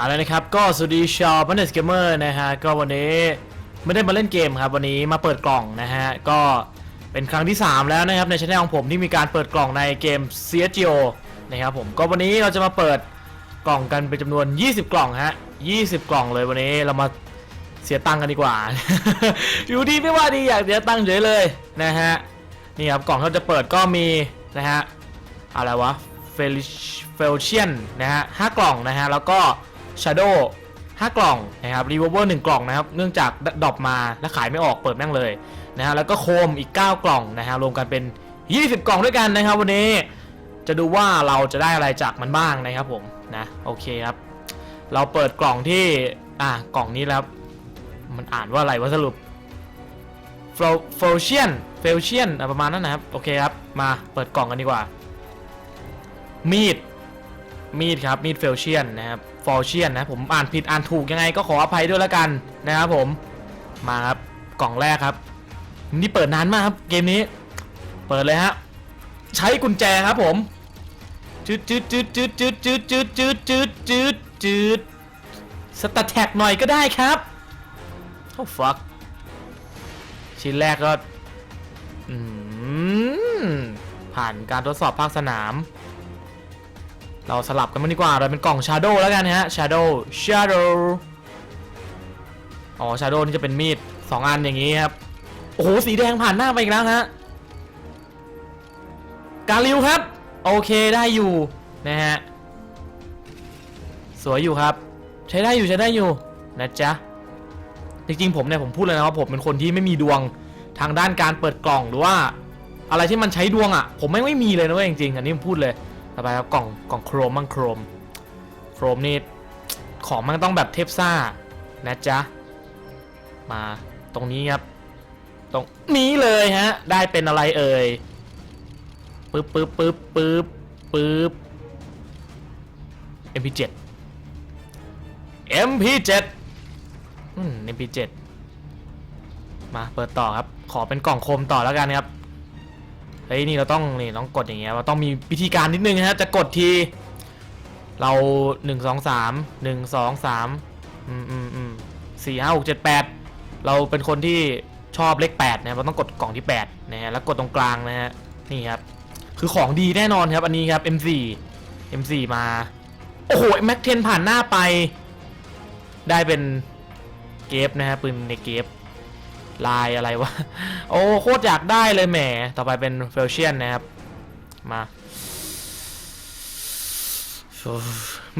เอาละนะครับก็สวัสดีชาวพันเดสเกมเมอร์นะฮะก็วันนี้ไม่ได้มาเล่นเกมครับวันนี้มาเปิดกล่องนะฮะก็เป็นครั้งที่ 3 แล้วนะครับในช่องของผมที่มีการเปิดกล่องในเกม CSGO นะครับผมก็วันนี้เราจะมาเปิดกล่องกันเป็นจำนวน 20 กล่องฮะ20 กล่องเลยวันนี้เรามาเสียตังค์กันดีกว่า อยู่ดีไม่ว่าดีอยากเสียตังค์เฉยเลยนะฮะนี่ครับกล่องที่เราจะเปิดก็มีนะฮะอะไรวะเฟลิเฟลเชียนนะฮะห้ากล่องนะฮะแล้วก็ Shadow 5 กล่องนะครับ r e v o l v e r 1 กล่องนะครับ เนื่องจากดรอปมาแล้วขายไม่ออกเปิดแม่งเลยนะฮะแล้วก็โคมอีก 9 กล่องนะฮะรวมกันเป็น 20 กล่องด้วยกันนะครับ วันนี้จะดูว่าเราจะได้อะไรจากมันบ้างนะครับผมนะโอเคครับ เราเปิดกล่องที่อะกล่องนี้แล้วมันอ่านว่าอะไรวะสรุป f o l c i a n f e l c i a n ประมาณนั้นนะครับ โอเคครับ มาเปิดกล่องกันดีกว่า มีด มีดครับ มีดเฟลเชียนนะครับฟอลเชียนนะผมอ่านผิดอ่านถูกยังไงก็ขออภัยด้วยแล้วกันนะครับผมมาครับกล่องแรกครับ นี่เปิดนานมากครับเกมนี้ เปิดเลยฮะใช้กุญแจครับผมจืดจืดจืดจืดจืดจืดจืดจืดจืดจืดจืดสตาร์แท็กหน่อยก็ได้ครับโอ้ fuck ชิ้นแรกก็อืมผ่านการทดสอบภาคสนาม เราสลับกันมาดีกว่า เราเป็นกล่อง Shadow แล้วกันนะฮะ Shadow Shadow อ๋อ Shadow นี่จะเป็นมีด2อันอย่างนี้ครับ โอ้โห สีแดงผ่านหน้าไปอีกแล้วฮะ กาลิวครับ โอเคได้อยู่นะฮะ สวยอยู่ครับ ใช้ได้อยู่ใช้ได้อยู่นะจ๊ะ จริงๆผมเนี่ยผมพูดเลยนะว่าผมเป็นคนที่ไม่มีดวงทางด้านการเปิดกล่องหรือว่า อะไรที่มันใช้ดวงอะ่ะ ผมไม่ไม่มีเลยนะเว้ยจริงๆอันนี้ผมพูดเลย ต่อไปครับกล่องกล่องโครมมั่งโครม โครมนี่ของมันต้องแบบเทปซ่านะจ๊ะ มาตรงนี้ครับ ตรงนี้เลยฮะ ได้เป็นอะไรเอ่ยปึ๊บปึ๊บปึ๊บปึ๊บปึ๊บ MP7 MP7 อืม MP7 มาเปิดต่อครับ ขอเป็นกล่องโคมต่อแล้วกันครับ เฮ้ยนี่เราต้องนี่ต้องกดอย่างเงี้ยเราต้องมีวิธีการนิดนึงนะฮะจะกดที เราหนึ่งสองสามหนึ่งสองสามอืมอืมอืมสี่ห้าหกเจ็ดแปดเราเป็นคนที่ชอบเลขแปดนะเราต้องกดกล่องที่แปดนะฮะแล้วกดตรงกลางนะฮะนี่ครับคือของดีแน่นอนครับอันนี้ครับ M4 M4 มา โอ้โหแม็กเทนผ่านหน้าไป ได้เป็นเกฟนะฮะปืนในเกฟ ลายอะไรวะ โอ้โคตรอยากได้เลยแหม ต่อไปเป็นเฟลเชียนนะครับ มา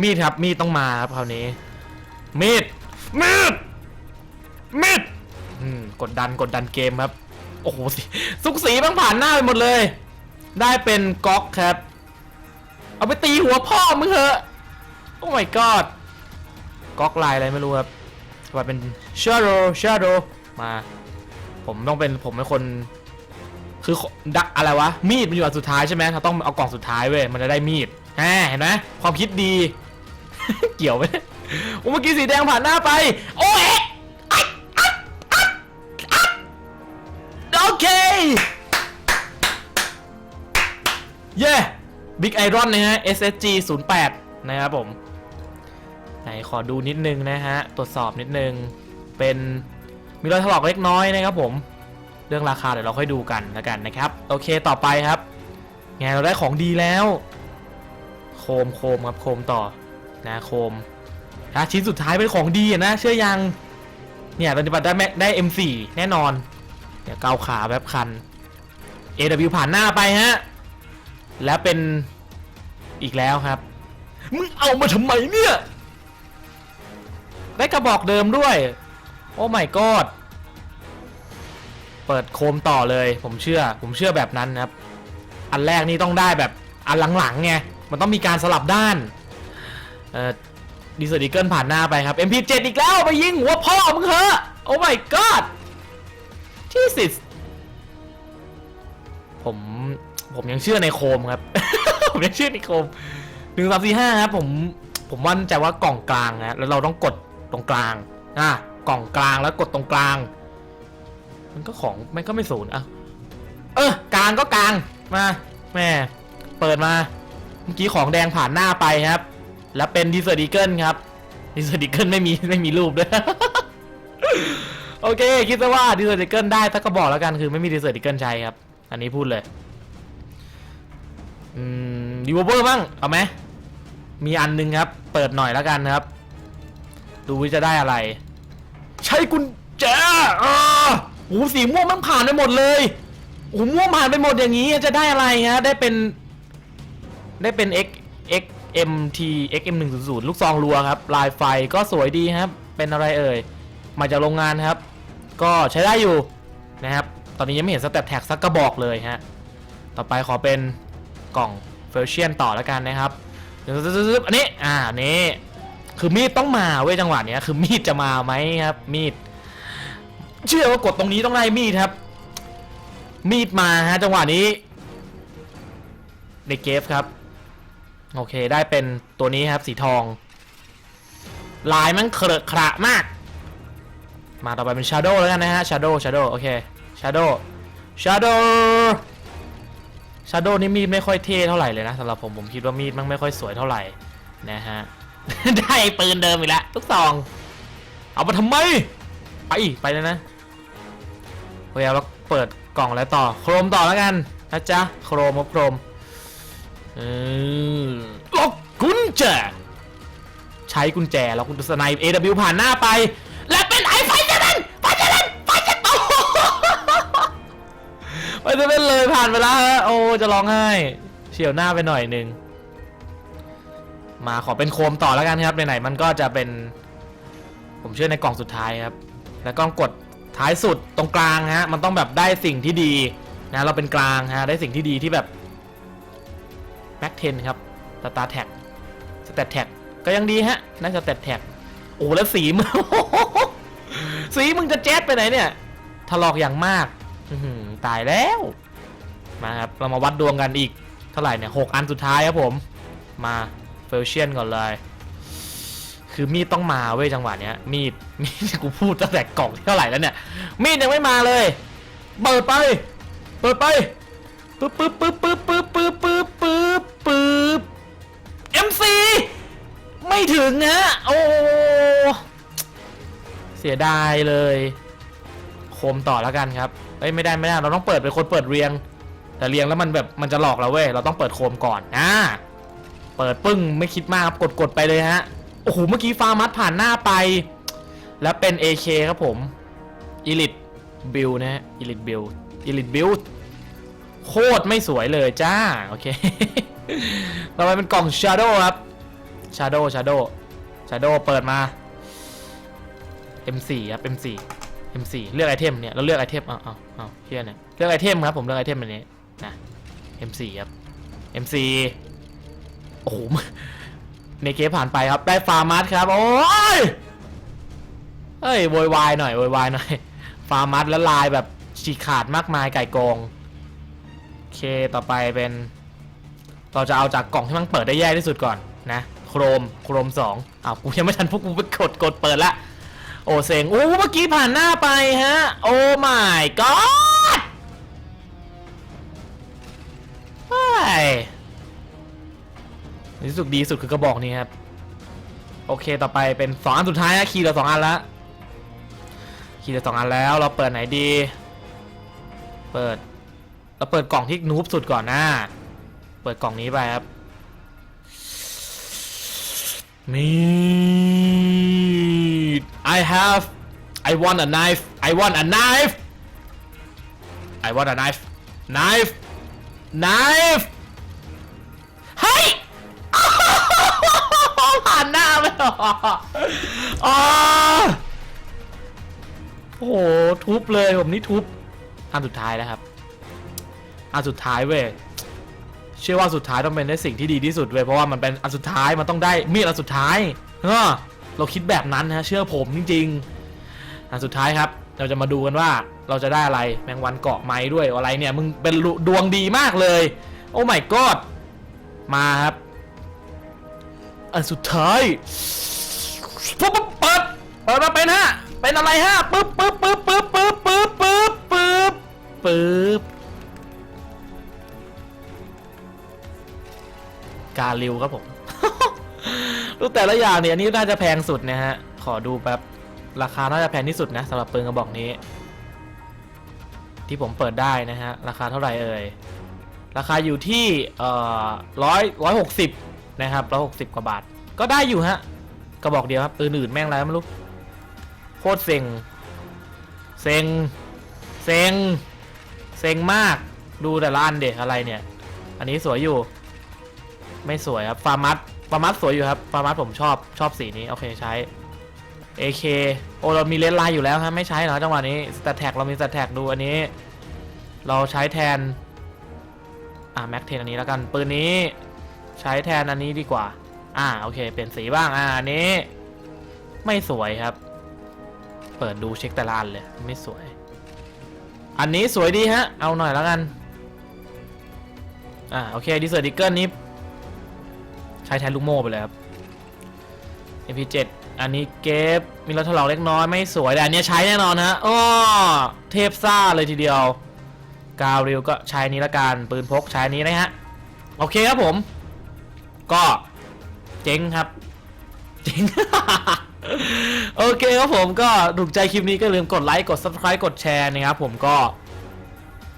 มีดครับ มีดต้องมาครับคราวนี้ มีด มีด มีดกดดันกดดันเกมครับ โอ้โหสุกสีบ้างผ่านหน้าไปหมดเลย ได้เป็นก๊อกครับ เอาไปตีหัวพ่อมึงเถอะ โอ้ my god ก๊อกลายอะไรไม่รู้ครับต่อไปเป็น shadow shadow มา ผมต้องเป็นผมเป็นคนคือดักอะไรวะมีดมันอยู่อันสุดท้ายใช่ไหมเราต้องเอากล่องสุดท้ายเว้ยมันจะได้มีดแฮเห็นไหมความคิดดี เกี่ยวไหมโอ้เมื่อกี้สีแดงผ่านหน้าไป โอ้ยอ๊ะโอเคเย้บิ๊กไอรอนนะฮะ SSG 08นะครับผม ไหนขอดูนิดนึงนะฮะ ตรวจสอบนิดนึงเป็น มีรอยถลอกเล็กน้อยนะครับผม เรื่องราคาเดี๋ยวเราค่อยดูกันแล้วกันนะครับ โอเคต่อไปครับไงเราได้ของดีแล้ว โคมโคมครับโคมต่อนะโคมนะชิ้นสุดท้ายเป็นของดีนะเชื่อยัง เนี่ยเราจะได้แม็กได้ M4 แน่นอนเดี๋ยวเกาขาแบบคัน AW ผ่านหน้าไปฮะ แล้วเป็นอีกแล้วครับ มึงเอามาทำไมเนี่ย ได้กระบอกเดิมด้วย โอ้ my god เปิดโคมต่อเลย ผมเชื่อ ผมเชื่อแบบนั้นนะครับ อันแรกนี่ต้องได้แบบอันหลังๆไง มันต้องมีการสลับด้าน เอ่อดีเซอร์ดิเกิลผ่านหน้าไปครับ MP7 อีกแล้วไปยิงหัวพ่อมึงเหอะโอ้ my god ที่สิผมผมยังเชื่อในโคมครับ ผมยังเชื่อในโคมหนึ่งสามสี่ห้าครับผมผมมั่นใจว่ากล่องกลางนะแล้วเราต้องกดตรงกลางอะกล่องกลางแล้วกดตรงกลาง มันก็ของมันก็ไม่ศูนย์อะเออกลางก็กลางมาแม่เปิดมาเมื่อกี้ของแดงผ่านหน้าไปครับ แล้วเป็นดีเซอร์ดีเกิลครับดิสติเกิลไม่มีไม่มีรูปด้วยโอเคคิดซะว่าดิสติเกิลได้ถ้าก็บอกแล้วกันคือไม่มีดิสติเกิลใช้ครับ อันนี้พูดเลยอืมดีวเวอร์บ้างเอาไหมมีอันหนึงครับ เปิดหน่อยแล้วกันครับ ดูว่าจะได้อะไร ใช้กุญแจอ่า โอ้โหสีม่วงมันผ่านไปหมดเลยโอ้โหม่วงผ่านไปหมดอย่างนี้จะได้อะไรฮะได้เป็น ได้เป็น X X M T X M 1 0 0ลูกซองรัวครับลายไฟก็สวยดีครับ เป็นอะไรเอ่ย มาจากโรงงานครับ ก็ใช้ได้อยู่นะครับ ตอนนี้ยังไม่เห็นสเตตแท็กสักกระบอกเลยฮะ ต่อไปขอเป็นกล่องเฟลเชียนต่อแล้วกันนะครับซึบอันนี้ อ่านนี้คือมีดต้องมาเว้ยจังหวะเนี้ย คือมีดจะมาไหมครับ มีด เชื่อว่ากดตรงนี้ต้องได้มีดครับ มีดมาฮะจังหวะนี้ในเกฟครับ โอเคได้เป็นตัวนี้ครับสีทอง ลายมันเครอะขระมาก มาต่อไปเป็น Shadow แล้วกันนะฮะ Shadow Shadow โอเค Shadow Shadow Shadow นี่มีดไม่ค่อยเท่เท่าไหร่เลยนะสำหรับผมผมคิดว่ามีดมันไม่ค่อยสวยเท่าไหร่นะฮะ ได้ปืนเดิมอีกแล้วทุกซอง เอามาทำไม ไปไปเลยนะโอเคเราเปิดกล่องแล้วต่อ โครมต่อแล้วกันนะจ๊ะโครมครับโครมเออล็อกกุญแจใช้กุญแจแล้วคุณสไนเอ AW ผ่านหน้าไป และเป็นไอ้ไฟจะเป็นไฟจะเป็นไฟจะโตไฟจะเป็นเลยผ่านไปแล้วฮะโอ้จะร้องไห้เฉียวหน้าไปหน่อยหนึ่งมาขอเป็นโคมต่อแล้วกันครับไหนๆมันก็จะเป็น ผมเชื่อในกล่องสุดท้ายครับ แล้วก็กดท้ายสุดตรงกลางฮะมันต้องแบบได้สิ่งที่ดีนะเราเป็นกลางฮะได้สิ่งที่ดีที่แบบแม็กเทนครับสตาร์แท็กสแตทแท็กก็ยังดีฮะน่าจะสแตทแท็กโอ้แล้วสีมึงสีมึงจะแจ๊ดไปไหนเนี่ยถลอกอย่างมากอืตายแล้วมาครับเรามาวัดดวงกันอีกเท่าไหร่เนี่ยหกอันสุดท้ายครับผมมาเฟลเชียนก่อนเลย คือมีดต้องมาเว้ยจังหวะเนี้ยมีดมีดกูพูดตั้งแต่กล่องเท่าไหร่แล้วเนี่ยมีดยังไม่มาเลยเปิดไป เปิดไปปึ๊บปึ๊บปึ๊บปึ๊บปึ๊บปึ๊บปึ๊บปึ๊บปึ๊บ MC ไม่ถึงนะโอ้เสียดายเลย โคมต่อแล้วกันครับเอ้ยไม่ได้ไม่ได้เราต้องเปิดเป็นคนเปิดเรียง แต่เรียงแล้วมันแบบมันจะหลอกเราเว้ยเราต้องเปิดโคมก่อนอ่าเปิดปึ้งไม่คิดมากครับกดกดไปเลยฮะ โอ้โห เมื่อกี้ฟาร์มัสผ่านหน้าไป แล้วเป็น AK ครับผม Elite Build นะฮะ Elite Build Elite Build โคตรไม่สวยเลยจ้า โอเคต่อไปเป็นกล่อง Shadow ครับ Shadow Shadow Shadow เปิดมา M4 ครับ M4 M4 เลือกไอเทมเนี่ยเราเลือกไอเทมเอาเอาเอาเฮียเนี่ยเลือกไอเทมครับผมเลือกไอเทมอันนี้นะ M4 ครับ M4 โอ้โห ในเกมผ่านไปครับได้ฟาร์มัสครับ โอ้ยเฮ้ยโวยวายหน่อยโวยวายหน่อย ฟาร์มัสแล้วลายแบบฉีกขาดมากมายไก่กองโอเคต่อไปเป็น เราจะเอาจากกล่องที่มันเปิดได้แย่ที่สุดก่อนนะ โครมโครมสองอ้าวกูยังไม่ทันพวกกูไปกดกดเปิดละโอ้เซงโอ้เมื่อกี้ผ่านหน้าไปฮะ โอ้ my god ที่สุดดีสุดคือกระบอกนี้ครับ โอเคต่อไปเป็นสองอันสุดท้ายนะคีย์เหลือสองอันละคีย์เหลือสองอันแล้วเราเปิดไหนดี เปิด เราเปิดกล่องที่นูบสุดก่อนนะ เปิดกล่องนี้ไปครับมี I have I want a knife I want a knife I want a knife knife knife น้าโอ้โหทุบเลยผมนี่ทุบอันสุดท้ายแล้วครับอันสุดท้ายเว้ยเชื่อว่าสุดท้ายต้องเป็นได้สิ่งที่ดีที่สุดเว้ยเพราะว่ามันเป็นอันสุดท้ายมันต้องได้มีดอันสุดท้ายเออเราคิดแบบนั้นนะเชื่อผมจริงๆอันสุดท้ายครับ เราจะมาดูกันว่าเราจะได้อะไรแมงวันเกาะไม้ด้วยอะไรเนี่ยมึงเป็นดวงดีมากเลย โอ้ my god มาครับ อันสุดท้ายปุ๊บปุ๊บเปิดเปิดมาเป็นฮะเป็นอะไรฮะปึ๊บปึ๊บปึ๊บปึ๊บปึ๊บปึ๊บปึ๊บปึ๊บปึ๊บกาลิวครับผมดูแต่ละอย่างเนี่ยอันนี้น่าจะแพงสุดนะฮะ ขอดูแป๊บราคาน่าจะแพงที่สุดนะสำหรับปืนกระบอกนี้ ที่ผมเปิดได้นะฮะ ราคาเท่าไหร่เอ่ย ราคาอยู่ที่เอ่อร้อยร้อยหกสิบ นะครับร้อหกสิบกว่าบาท ก็ได้อยู่ฮะกระบอกเดียวครับปืนอื่นแม่งไรไม่รู้โคตรเซ็งเซ็งเซ็งเซ็งมากดูแต่ละอันเด็กอะไรเนี่ย อันนี้สวยอยู่ ไม่สวยครับฟาร์มัสฟาร์มัสสวยอยู่ครับฟาร์มัสผมชอบชอบสีนี้โอเคใช้ AK โอเรามีเลนไลน์อยู่แล้วครับไม่ใช้เหรอจังหวะนี้สแตทแท็กเรามีสแตทแท็กดูอันนี้ เราใช้แทน อ่าแม็กเทนอันนี้แล้วกันปืนนี้ ใช้แทนอันนี้ดีกว่า อ่าโอเค เปลี่ยนสีบ้าง อ่าอันนี้ ไม่สวยครับ เปิดดูเช็คต่ละอันเลย ไม่สวย อันนี้สวยดีฮะ เอาหน่อยแล้วกัน อ่าโอเคดีเซอร์ดิเกิลนี้ ใช้แทนลูกโม่ไปเลยครับ MP7 อันนี้เก็บมีรถถลอกเล็กน้อยไม่สวยแต่อันนี้ใช้แน่นอนฮะอ้อเทพซ่าเลยทีเดียว กาวริวก็ใช้นี้ละกันปืนพกใช้นี้นะฮะ โอเคครับผม ก็เจ๊งครับ เจ๊ง โอเคครับผมก็ถูกใจคลิปนี้ก็อย่าลืมกดไลค์กด subscribe กดแชร์นะครับผมก็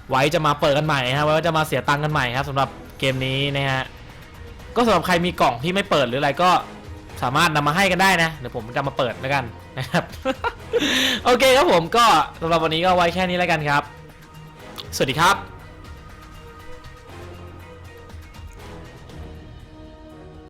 ไว้จะมาเปิดกันใหม่ฮะไว้ว่าจะมาเสียตังค์กันใหม่ครับสำหรับเกมนี้นะฮะก็สำหรับใครมีกล่องที่ไม่เปิดหรืออะไรก็สามารถนำมาให้กันได้นะเดี๋ยวผมจะมาเปิดแล้วกันนะครับ โอเคครับผมก็สำหรับวันนี้ก็ไว้แค่นี้แล้วกันครับ สวัสดีครับ